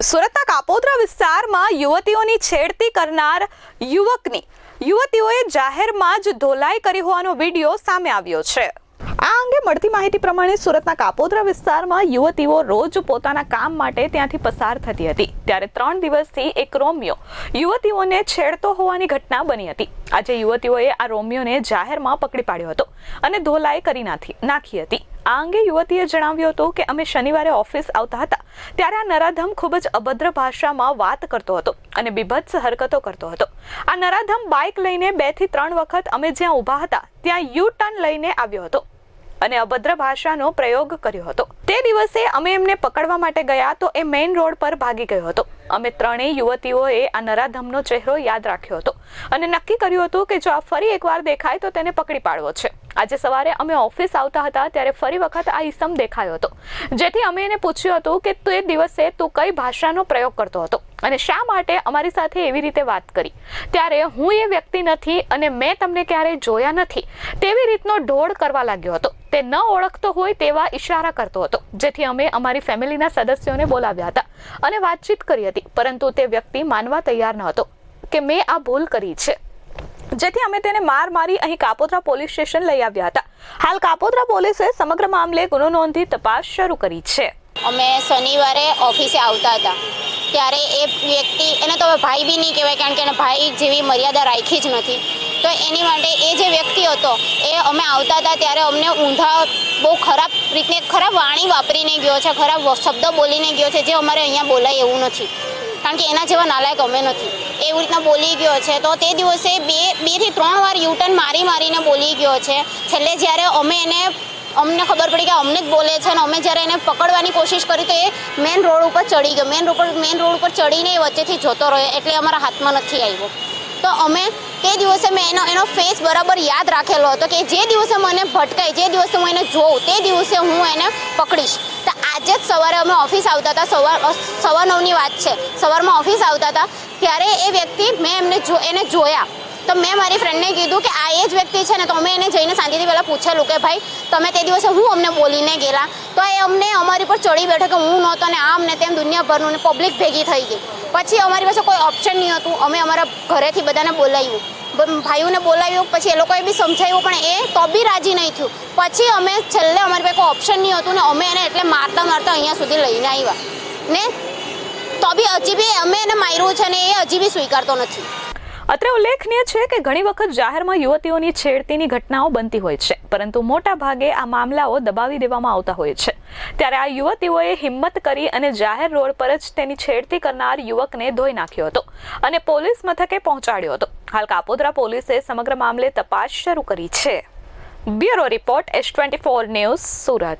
સુરતના કાપોદ્રા વિસ્તારમાં યુવતીઓની છેડતી કરનાર યુવકની. યુવતીઓએ જાહેરમાં જ ધોલાઈ કરી હોવાનો વીડિયો સામે આવ્યો છે. આ અંગે મળતી માહિતી પ્રમાણે સુરતના કાપોદ્રા વિસ્તારમાં યુવતીઓ રોજ પોતાના કામ માટે ત્યાંથી પસાર થતી હતી. ત્યારે ત્રણ દિવસથી એક રોમિયો યુવતીઓને છેડતો હોવાની ઘટના બની હતી. આજે યુવતીઓએ આ રોમિયોને જાહેરમાં પકડી પાડ્યો હતો અને ધોલાઈ કરી નાખી નાખી હતી. આ અંગે યુવતીએ જણાવ્યું હતું કે અમે શનિવારે ઓફિસ આવતા હતા, ત્યારે આ નરાધમ ખૂબ જ અભદ્ર ભાષામાં વાત કરતો હતો અને બીભત્સ હરકતો કરતો હતો. આ નરાધમ બાઇક લઈને બેથી ત્રણ વખત અમે જ્યાં ઊભા હતા, ત્યાં યુ ટર્ન લઈને આવ્યો હતો અને અભદ્ર ભાષાનો પ્રયોગ કર્યો હતો. તે દિવસે અમે એમને પકડવા માટે ગયા તો એ મેઇન રોડ પર ભાગી ગયો હતો. અમે ત્રણેય યુવતીઓએ આ નરાધમનો ચહેરો યાદ રાખ્યો હતો અને નક્કી કર્યું હતું કે જો આ ફરી એકવાર દેખાય તો તેને પકડી પાડવો છે. આજે સવારે અમે ઓફિસ આવતા હતા ત્યારે ફરી વખત આ ઈસમ દેખાયો હતો. જેથી અમે એને પૂછ્યું હતું કે તે દિવસે તું કઈ ભાષાનો પ્રયોગ કરતો હતો? અને શા માટે અમારી સાથે એવી રીતે વાત કરી? ત્યારે હું એ વ્યક્તિ નથી અને મેં તમને ક્યારેય જોયા નથી. તેવી રીતનો ઢોળ કરવા લાગ્યો હતો. તે ન ઓળખતો હોય તેવા ઈશારા કરતો હતો. જેથી અમે અમારી ફેમિલીના સદસ્યોને બોલાવ્યા હતા અને વાતચીત કરી હતી. પરંતુ તે વ્યક્તિ માનવા તૈયાર ન હતો કે મેં આ ભૂલ કરી છે. જેથી અમે તેને માર મારી અહીં કાપોદ્રા પોલીસ સ્ટેશન લઈ આવ્યા હતા. હાલ કાપોદ્રા પોલીસે સમગ્ર મામલે ગુનો નોંધી તપાસ શરૂ કરી છે. અમે શનિવારે ઓફિસે આવતા હતા. ત્યારે એ વ્યક્તિ, એને તો ભાઈ બી નહીં કહેવાય, કારણ કે એને ભાઈ જેવી મર્યાદા રાખી જ નથી. તો એની માટે એ જે વ્યક્તિ હતો, એ અમે આવતા હતા ત્યારે અમને ઊંધા બહુ ખરાબ રીતે, ખરાબ વાણી વાપરીને ગયો છે, ખરાબ શબ્દો બોલીને ગયો છે, જે અમારે અહીંયા બોલાય એવું નથી. કારણ કે એના જેવા નાલાયક અમે નથી. એવી રીતના બોલી ગયો છે. તો તે દિવસે બે, બેથી ત્રણ વાર યુટર્ન મારી મારીને બોલી ગયો છે. છેલ્લે જ્યારે અમે એને, અમને ખબર પડી કે અમને જ બોલે છે અને અમે જ્યારે એને પકડવાની કોશિશ કરી તો એ મેન રોડ ઉપર ચડી ગયો. મેન રોડ મેન રોડ ઉપર ચડીને એ વચ્ચેથી જતો રહ્યો એટલે અમારા હાથમાં નથી આવ્યો. તો અમે તે દિવસે મેં એનો એનો ફેસ બરાબર યાદ રાખેલો હતો કે જે દિવસે મને ભટકાય, જે દિવસે હું એને જોઉં, તે દિવસે હું એને પકડીશ. તો આજે જ સવારે અમે ઓફિસ આવતા હતા. સવાર સવા નવની વાત છે. સવારમાં ઓફિસ આવતા હતા. ત્યારે એ વ્યક્તિ મેં એમને જો, એને જોયા. તો મેં મારી ફ્રેન્ડને કીધું કે આ એ જ વ્યક્તિ છે ને, તો અમે એને જઈને શાંતિથી પહેલાં પૂછેલું કે ભાઈ, તમે તે દિવસે હું અમને બોલીને ગયેલા? તો એ અમને અમારી પર ચડી બેઠો કે હું નહોતો ને આમ ને તેમ દુનિયાભરનું ને પબ્લિક ભેગી થઈ ગઈ. પછી અમારી પાસે કોઈ ઓપ્શન નહીં હતું અમે અમારા ઘરેથી બધાને બોલાવ્યું. ભાઈઓને બોલાવ્યું, પછી એ લોકોએ બી સમજાવ્યું, પણ એ તો બી રાજી નહીં થયું. પછી અમે છેલ્લે અમારી પાસે કોઈ ઓપ્શન નહીં હતું ને અમે એને એટલે મારતા મારતા અહીંયા સુધી લઈને આવ્યા. ને તો બી હજી બી અમે એને માર્યું છે ને એ હજી બી સ્વીકારતો નથી. અત્રે ઉલ્લેખનીય છે કે ઘણી વખત જાહેરમાં યુવતીઓની છેડતીની ઘટનાઓ બનતી હોય છે, પરંતુ મોટા ભાગે આ મામલાઓ દબાવી દેવામાં આવતા હોય છે. ત્યારે આ યુવતીઓએ હિંમત કરી અને જાહેર રોડ પર જ તેની છેડતી કરનાર યુવકને ધોઈ નાખ્યો હતો અને પોલીસ મથકે પહોંચાડ્યો હતો. હાલ કાપોદ્રા પોલીસે સમગ્ર મામલે તપાસ શરૂ કરી છે. Bureau report, S twenty four news, Surat.